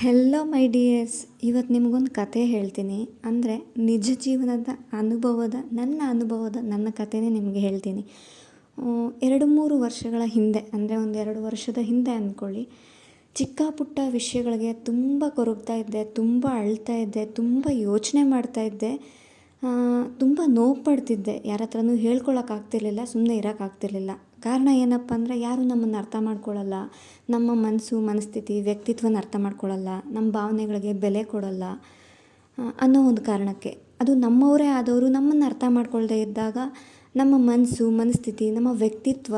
Hello ಮೈ dears ಇವತ್ತು ನಿಮಗೊಂದು ಕತೆ ಹೇಳ್ತೀನಿ. ಅಂದರೆ ನಿಜ ಜೀವನದ ಅನುಭವದ, ನನ್ನ ಅನುಭವದ, ನನ್ನ ಕತೆನೇ ನಿಮಗೆ ಹೇಳ್ತೀನಿ. ಎರಡು ಮೂರು ವರ್ಷಗಳ ಹಿಂದೆ, ಅಂದರೆ ಒಂದು ಎರಡು ವರ್ಷದ ಹಿಂದೆ ಅಂದ್ಕೊಳ್ಳಿ ಚಿಕ್ಕ ಪುಟ್ಟ ವಿಷಯಗಳಿಗೆ ತುಂಬ ಕೊರಗ್ತಾ ಇದ್ದೆ, ತುಂಬ ಅಳ್ತಾ ಇದ್ದೆ, ತುಂಬ ಯೋಚನೆ ಮಾಡ್ತಾ ಇದ್ದೆ. ತುಂಬ ನೋವು ಪಡ್ತಿದ್ದೆ. ಯಾರ ಹತ್ರನೂ ಹೇಳ್ಕೊಳಕ್ಕಾಗ್ತಿರ್ಲಿಲ್ಲ ಸುಮ್ಮನೆ ಇರೋಕ್ಕಾಗ್ತಿರ್ಲಿಲ್ಲ ಕಾರಣ ಏನಪ್ಪ ಅಂದರೆ ಯಾರೂ ನಮ್ಮನ್ನು ಅರ್ಥ ಮಾಡ್ಕೊಳ್ಳಲ್ಲ. ನಮ್ಮ ಮನಸ್ಸು, ಮನಸ್ಥಿತಿ, ವ್ಯಕ್ತಿತ್ವನ ಅರ್ಥ ಮಾಡ್ಕೊಳ್ಳಲ್ಲ. ನಮ್ಮ ಭಾವನೆಗಳಿಗೆ ಬೆಲೆ ಕೊಡಲ್ಲ ಅನ್ನೋ ಒಂದು ಕಾರಣಕ್ಕೆ. ಅದು ನಮ್ಮವರೇ ಆದವರು ನಮ್ಮನ್ನು ಅರ್ಥ ಮಾಡ್ಕೊಳ್ಳದೆ ಇದ್ದಾಗ ನಮ್ಮ ಮನಸ್ಸು, ಮನಸ್ಥಿತಿ, ನಮ್ಮ ವ್ಯಕ್ತಿತ್ವ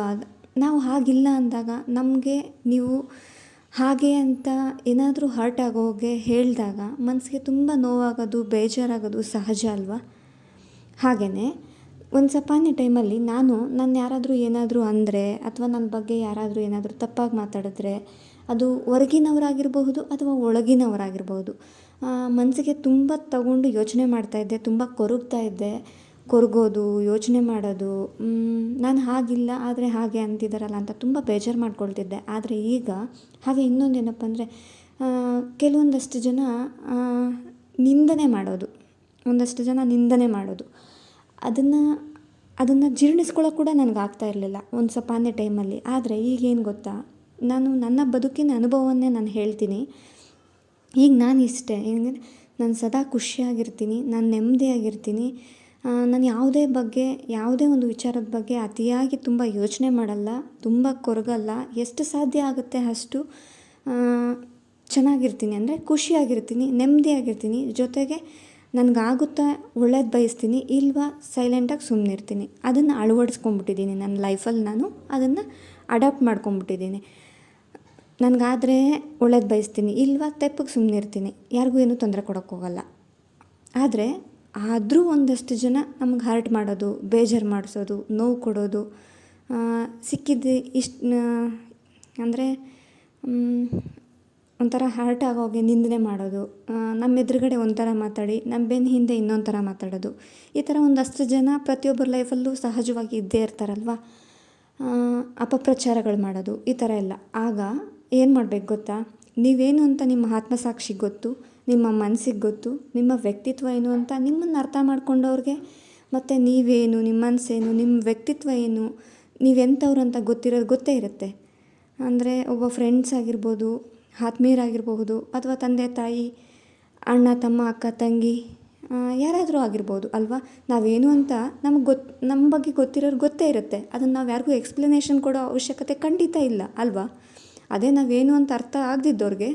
ನಾವು ಹಾಗಿಲ್ಲ ಅಂದಾಗ ನಮಗೆ ನೀವು ಹಾಗೆ ಅಂತ ಏನಾದರೂ ಹರ್ಟ್ ಆಗೋಗೆ ಹೇಳಿದಾಗ ಮನಸ್ಸಿಗೆ ತುಂಬ ನೋವಾಗೋದು, ಬೇಜಾರಾಗೋದು ಸಹಜ ಅಲ್ವಾ? ಹಾಗೆಯೇ ಒಂದು ಸಪಾನ್ಯ ಟೈಮಲ್ಲಿ ನಾನು ನನ್ನ ಯಾರಾದರೂ ಏನಾದರೂ ಅಂದರೆ ಅಥವಾ ನನ್ನ ಬಗ್ಗೆ ಯಾರಾದರೂ ಏನಾದರೂ ತಪ್ಪಾಗಿ ಮಾತಾಡಿದ್ರೆ ಅದು ಹೊರಗಿನವರಾಗಿರಬಹುದು ಅಥವಾ ಒಳಗಿನವರಾಗಿರ್ಬೋದು ಮನಸ್ಸಿಗೆ ತುಂಬ ತಗೊಂಡು ಯೋಚನೆ ಮಾಡ್ತಾಯಿದ್ದೆ ತುಂಬ ಕೊರಗ್ತಾ ಇದ್ದೆ. ಕೊರಗೋದು, ಯೋಚನೆ ಮಾಡೋದು. ನಾನು ಹಾಗಿಲ್ಲ, ಆದರೆ ಹಾಗೆ ಅಂತಿದ್ದಾರಲ್ಲ ಅಂತ ತುಂಬ ಬೇಜಾರು ಮಾಡ್ಕೊಳ್ತಿದ್ದೆ. ಆದರೆ ಈಗ ಹಾಗೆ ಇನ್ನೊಂದೇನಪ್ಪ ಅಂದರೆ ಕೆಲವೊಂದಷ್ಟು ಜನ ನಿಂದನೆ ಮಾಡೋದು. ಒಂದಷ್ಟು ಜನ ನಿಂದನೆ ಮಾಡೋದು. ಅದನ್ನು ಅದನ್ನು ಜೀರ್ಣಿಸ್ಕೊಳ್ಳೋಕೆ ಕೂಡ ನನಗೆ ಆಗ್ತಾ ಇರಲಿಲ್ಲ ಒಂದು ಸಪಾನೆ ಟೈಮಲ್ಲಿ. ಆದರೆ ಈಗೇನು ಗೊತ್ತಾ? ನಾನು ನನ್ನ ಬದುಕಿನ ಅನುಭವವನ್ನೇ ನಾನು ಹೇಳ್ತೀನಿ. ಈಗ ನಾನು ಇಷ್ಟೇ. ಹೆಂಗಂದ್ರೆ ನಾನು ಸದಾ ಖುಷಿಯಾಗಿರ್ತೀನಿ, ನಾನು ನೆಮ್ಮದಿಯಾಗಿರ್ತೀನಿ. ನಾನು ಯಾವುದೇ ಬಗ್ಗೆ, ಯಾವುದೇ ಒಂದು ವಿಚಾರದ ಬಗ್ಗೆ ಅತಿಯಾಗಿ ತುಂಬ ಯೋಚನೆ ಮಾಡಲ್ಲ, ತುಂಬ ಕೊರಗಲ್ಲ. ಎಷ್ಟು ಸಾಧ್ಯ ಆಗುತ್ತೆ ಅಷ್ಟು ಚೆನ್ನಾಗಿರ್ತೀನಿ. ಅಂದರೆ ಖುಷಿಯಾಗಿರ್ತೀನಿ, ನೆಮ್ಮದಿಯಾಗಿರ್ತೀನಿ. ಜೊತೆಗೆ ನನಗಾಗುತ್ತಾ ಒಳ್ಳೇದು ಬಯಸ್ತೀನಿ ಇಲ್ವಾ ಸೈಲೆಂಟಾಗಿ ಸುಮ್ಮನಿರ್ತೀನಿ ಅದನ್ನು ಅಳವಡಿಸ್ಕೊಂಡ್ಬಿಟ್ಟಿದ್ದೀನಿ ನನ್ನ ಲೈಫಲ್ಲಿ ನಾನು. ಅದನ್ನು ಅಡಾಪ್ಟ್ ಮಾಡ್ಕೊಂಬಿಟ್ಟಿದ್ದೀನಿ ನನಗಾದರೆ ಒಳ್ಳೇದು ಬಯಸ್ತೀನಿ ಇಲ್ವಾ ತೆಪ್ಪಗೆ ಸುಮ್ಮನಿರ್ತೀನಿ ಯಾರಿಗೂ ಏನೂ ತೊಂದರೆ ಕೊಡೋಕ್ಕೋಗಲ್ಲ ಆದರೆ ಆದರೂ ಒಂದಷ್ಟು ಜನ ನಮಗೆ ಹರ್ಟ್ ಮಾಡೋದು, ಬೇಜಾರು ಮಾಡಿಸೋದು, ನೋವು ಕೊಡೋದು ಸಿಕ್ಕಿದ್ದು ಇಷ್ಟು ಅಂದರೆ ಒಂಥರ ಹರ್ಟ್ ಆಗೋಗೆ ನಿಂದನೆ ಮಾಡೋದು ನಮ್ಮ ಎದುರುಗಡೆ ಒಂಥರ ಮಾತಾಡಿ ನಮ್ಮ ಬೆನ್ನ ಹಿಂದೆ ಇನ್ನೊಂದು ಥರ ಮಾತಾಡೋದು. ಈ ಥರ ಒಂದಷ್ಟು ಜನ ಪ್ರತಿಯೊಬ್ಬರ ಲೈಫಲ್ಲೂ ಸಹಜವಾಗಿ ಇದ್ದೇ ಇರ್ತಾರಲ್ವ? ಅಪಪ್ರಚಾರಗಳು ಮಾಡೋದು, ಈ ಥರ ಎಲ್ಲ. ಆಗ ಏನು ಮಾಡಬೇಕು ಗೊತ್ತಾ? ನೀವೇನು ಅಂತ ನಿಮ್ಮ ಆತ್ಮಸಾಕ್ಷಿಗೆ ಗೊತ್ತು, ನಿಮ್ಮ ಮನಸ್ಸಿಗೆ ಗೊತ್ತು, ನಿಮ್ಮ ವ್ಯಕ್ತಿತ್ವ ಏನು ಅಂತ ನಿಮ್ಮನ್ನು ಅರ್ಥ ಮಾಡ್ಕೊಂಡವ್ರಿಗೆ, ಮತ್ತು ನೀವೇನು, ನಿಮ್ಮ ಮನಸ್ಸೇನು ನಿಮ್ಮ ವ್ಯಕ್ತಿತ್ವ ಏನು, ನೀವೆಂಥವ್ರು ಅಂತ ಗೊತ್ತಿರೋದು ಗೊತ್ತೇ ಇರುತ್ತೆ. ಅಂದರೆ ಒಬ್ಬ ಫ್ರೆಂಡ್ಸ್ ಆಗಿರ್ಬೋದು ಆತ್ಮೀಯರಾಗಿರಬಹುದು ಅಥವಾ ತಂದೆ, ತಾಯಿ, ಅಣ್ಣ, ತಮ್ಮ, ಅಕ್ಕ, ತಂಗಿ ಯಾರಾದರೂ ಆಗಿರ್ಬೋದು ಅಲ್ವಾ? ನಾವೇನು ಅಂತ ನಮ್ಗೆ ಗೊತ್ತು ನಮ್ಮ ಬಗ್ಗೆ ಗೊತ್ತಿರೋರು ಗೊತ್ತೇ ಇರುತ್ತೆ. ಅದನ್ನು ನಾವು ಯಾರಿಗೂ ಎಕ್ಸ್ಪ್ಲನೇಷನ್ ಕೊಡೋ ಅವಶ್ಯಕತೆ ಖಂಡಿತ ಇಲ್ಲ, ಅಲ್ವಾ? ಅದೇ ನಾವೇನು ಅಂತ ಅರ್ಥ ಆಗದಿದ್ದವ್ರಿಗೆ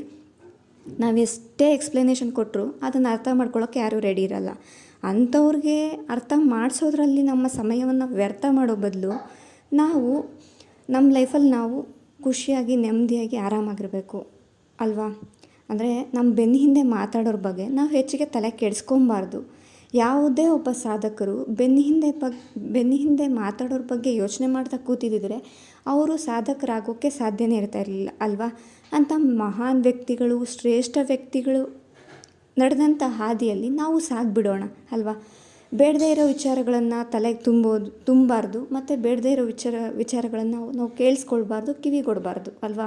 ನಾವು ಎಷ್ಟೇ ಎಕ್ಸ್ಪ್ಲನೇಷನ್ ಕೊಟ್ಟರು ಅದನ್ನು ಅರ್ಥ ಮಾಡ್ಕೊಳ್ಳೋಕ್ಕೆ ಯಾರೂ ರೆಡಿ ಇರಲ್ಲ. ಅಂಥವ್ರಿಗೆ ಅರ್ಥ ಮಾಡಿಸೋದ್ರಲ್ಲಿ ನಮ್ಮ ಸಮಯವನ್ನು ವ್ಯರ್ಥ ಮಾಡೋ ಬದಲು ನಾವು ನಮ್ಮ ಲೈಫಲ್ಲಿ ನಾವು ಖುಷಿಯಾಗಿ ನೆಮ್ಮದಿಯಾಗಿ ಆರಾಮಾಗಿರಬೇಕು. ಅಲ್ವಾ? ಅಂದರೆ ನಮ್ಮ ಬೆನ್ನ ಹಿಂದೆ ಮಾತಾಡೋರ ಬಗ್ಗೆ ನಾವು ಹೆಚ್ಚಿಗೆ ತಲೆ ಕೆಡಿಸ್ಕೊಬಾರ್ದು. ಯಾವುದೇ ಒಬ್ಬ ಸಾಧಕರು ಬೆನ್ನ ಹಿಂದೆ ಬಗ್ ಬೆನ್ನ ಹಿಂದೆ ಮಾತಾಡೋರ ಬಗ್ಗೆ ಯೋಚನೆ ಮಾಡ್ತಾ ಕೂತಿದ್ದಿದ್ರೆ ಅವರು ಸಾಧಕರಾಗೋಕ್ಕೆ ಸಾಧ್ಯನೇ ಇರ್ತಾ ಇರಲಿಲ್ಲ, ಅಲ್ವಾ? ಅಂಥ ಮಹಾನ್ ವ್ಯಕ್ತಿಗಳು, ಶ್ರೇಷ್ಠ ವ್ಯಕ್ತಿಗಳು ನಡೆದಂಥ ಹಾದಿಯಲ್ಲಿ ನಾವು ಸಾಗಿಬಿಡೋಣ, ಅಲ್ವಾ? ಬೇಡದೇ ಇರೋ ವಿಚಾರಗಳನ್ನು ತಲೆಗೆ ತುಂಬೋದು, ತುಂಬಾರ್ದು, ಮತ್ತು ಬೇಡದೇ ಇರೋ ವಿಚಾರ, ವಿಚಾರಗಳನ್ನು ನಾವು ಕೇಳಿಸ್ಕೊಳ್ಬಾರ್ದು, ಕಿವಿಗೊಡಬಾರ್ದು, ಅಲ್ವಾ?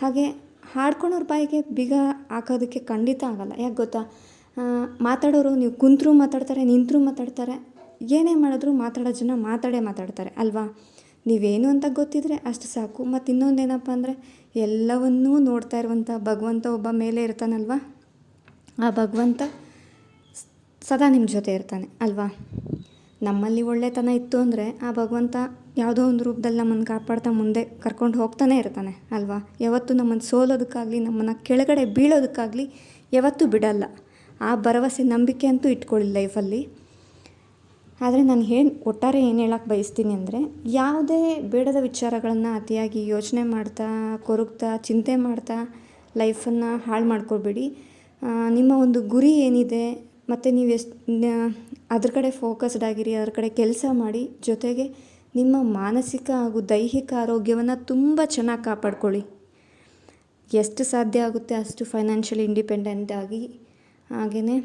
ಹಾಗೆ ಹಾಡ್ಕೊಳೋರ ಬಾಯಿಗೆ ಬೀಗ ಹಾಕೋದಕ್ಕೆ ಖಂಡಿತ ಆಗೋಲ್ಲ. ಯಾಕೆ ಗೊತ್ತಾ? ಮಾತಾಡೋರು ನೀವು ಕುಂತರೂ ಮಾತಾಡ್ತಾರೆ, ನಿಂತರೂ ಮಾತಾಡ್ತಾರೆ, ಏನೇ ಮಾಡಿದ್ರು ಮಾತಾಡೋ ಜನ ಮಾತಾಡೇ ಮಾತಾಡ್ತಾರೆ, ಅಲ್ವಾ? ನೀವೇನು ಅಂತ ಗೊತ್ತಿದ್ರೆ ಅಷ್ಟು ಸಾಕು. ಮತ್ತು ಇನ್ನೊಂದು ಏನಪ್ಪ ಅಂದರೆ, ಎಲ್ಲವನ್ನೂ ನೋಡ್ತಾ ಇರುವಂಥ ಭಗವಂತ ಒಬ್ಬ ಮೇಲೆ ಇರ್ತಾನಲ್ವಾ? ಆ ಭಗವಂತ ಸದಾ ನಿಮ್ಮ ಜೊತೆ ಇರ್ತಾನೆ, ಅಲ್ವಾ? ನಮ್ಮಲ್ಲಿ ಒಳ್ಳೆತನ ಇತ್ತು ಅಂದರೆ ಆ ಭಗವಂತ ಯಾವುದೋ ಒಂದು ರೂಪದಲ್ಲಿ ನಮ್ಮನ್ನು ಕಾಪಾಡ್ತಾ ಮುಂದೆ ಕರ್ಕೊಂಡು ಹೋಗ್ತಾನೆ ಇರ್ತಾನೆ, ಅಲ್ವಾ? ಯಾವತ್ತೂ ನಮ್ಮನ್ನು ಸೋಲೋದಕ್ಕಾಗಲಿ, ನಮ್ಮನ್ನು ಕೆಳಗಡೆ ಬೀಳೋದಕ್ಕಾಗಲಿ ಯಾವತ್ತೂ ಬಿಡಲ್ಲ. ಆ ಭರವಸೆ, ನಂಬಿಕೆ ಅಂತೂ ಇಟ್ಕೊಳ್ಳಿ ಲೈಫಲ್ಲಿ. ಆದರೆ ನಾನು ಏನು ಒಟ್ಟಾರೆ ಏನು ಹೇಳಕ್ಕೆ ಬಯಸ್ತೀನಿ ಅಂದರೆ, ಯಾವುದೇ ಬೇಡದ ವಿಚಾರಗಳನ್ನು ಅತಿಯಾಗಿ ಯೋಚನೆ ಮಾಡ್ತಾ, ಕೊರಗ್ತಾ, ಚಿಂತೆ ಮಾಡ್ತಾ ಲೈಫನ್ನು ಹಾಳು ಮಾಡ್ಕೊಬೇಡಿ ನಿಮ್ಮ ಒಂದು ಗುರಿ ಏನಿದೆ ಮತ್ತು ನೀವು ಎಷ್ಟು ಅದ್ರ ಕಡೆ ಫೋಕಸ್ಡ್ ಆಗಿರಿ, ಅದ್ರ ಕಡೆ ಕೆಲಸ ಮಾಡಿ, ಜೊತೆಗೆ ನಿಮ್ಮ ಮಾನಸಿಕ ಹಾಗೂ ದೈಹಿಕ ಆರೋಗ್ಯವನ್ನು ತುಂಬ ಚೆನ್ನಾಗಿ ಕಾಪಾಡ್ಕೊಳ್ಳಿ. ಎಷ್ಟು ಸಾಧ್ಯ ಆಗುತ್ತೆ ಅಷ್ಟು ಫೈನಾನ್ಷಿಯಲಿ ಇಂಡಿಪೆಂಡೆಂಟ್ ಆಗಿ. ಹಾಗೆಯೇ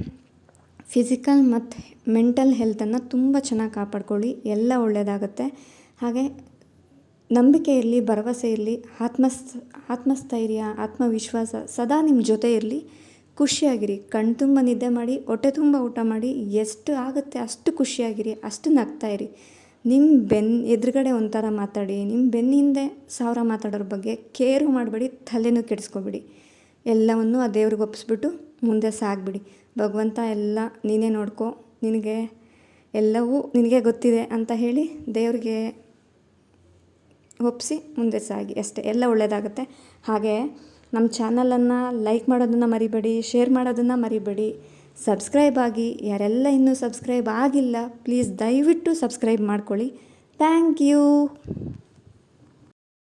ಫಿಸಿಕಲ್ ಮತ್ತು ಮೆಂಟಲ್ ಹೆಲ್ತನ್ನು ತುಂಬ ಚೆನ್ನಾಗಿ ಕಾಪಾಡ್ಕೊಳ್ಳಿ, ಎಲ್ಲ ಒಳ್ಳೆಯದಾಗುತ್ತೆ ಹಾಗೆ ನಂಬಿಕೆ ಇರಲಿ ಭರವಸೆ ಇರಲಿ ಆತ್ಮಸ್ ಆತ್ಮಸ್ಥೈರ್ಯ, ಆತ್ಮವಿಶ್ವಾಸ ಸದಾ ನಿಮ್ಮ ಜೊತೆ ಇರಲಿ. ಖುಷಿಯಾಗಿರಿ. ಕಣ್ತುಂಬ ನಿದ್ದೆ ಮಾಡಿ, ಹೊಟ್ಟೆ ತುಂಬ ಊಟ ಮಾಡಿ, ಎಷ್ಟು ಆಗುತ್ತೆ ಅಷ್ಟು ಖುಷಿಯಾಗಿರಿ, ಅಷ್ಟು ನಗ್ತಾ ಇರಿ. ನಿಮ್ಮ ಬೆನ್ ಎದುರುಗಡೆ ಒಂಥರ ಮಾತಾಡಿ ನಿಮ್ಮ ಬೆನ್ನ ಹಿಂದೆ ಸಾವಿರ ಮಾತಾಡೋರ ಬಗ್ಗೆ ಕೇರು ಮಾಡಬೇಡಿ, ತಲೆನೂ ಕೆಡಿಸ್ಕೊಬೇಡಿ. ಎಲ್ಲವನ್ನು ಆ ದೇವ್ರಿಗೆ ಒಪ್ಪಿಸ್ಬಿಟ್ಟು ಮುಂದೆ ಸಾಗಿಬಿಡಿ. ಭಗವಂತ ಎಲ್ಲ ನೀನೇ ನೋಡ್ಕೊ, ನಿನಗೆ ಎಲ್ಲವೂ ನಿನಗೆ ಗೊತ್ತಿದೆ ಅಂತ ಹೇಳಿ ದೇವ್ರಿಗೆ ಒಪ್ಪಿಸಿ ಮುಂದೆ ಸಾಗಿ. ಅಷ್ಟೇ, ಎಲ್ಲ ಒಳ್ಳೆಯದಾಗುತ್ತೆ ಹಾಗೆ ನಮ್ಮ ಚಾನಲನ್ನು ಲೈಕ್ ಮಾಡೋದನ್ನು ಮರಿಬೇಡಿ, ಶೇರ್ ಮಾಡೋದನ್ನು ಮರಿಬೇಡಿ. ಸಬ್ಸ್ಕ್ರೈಬ್ ಆಗಿ, ಯಾರೆಲ್ಲ ಇನ್ನೂ ಸಬ್ಸ್ಕ್ರೈಬ್ ಆಗಿಲ್ಲ, ಪ್ಲೀಸ್ ದಯವಿಟ್ಟು ಸಬ್ಸ್ಕ್ರೈಬ್ ಮಾಡ್ಕೊಳ್ಳಿ. Thank you.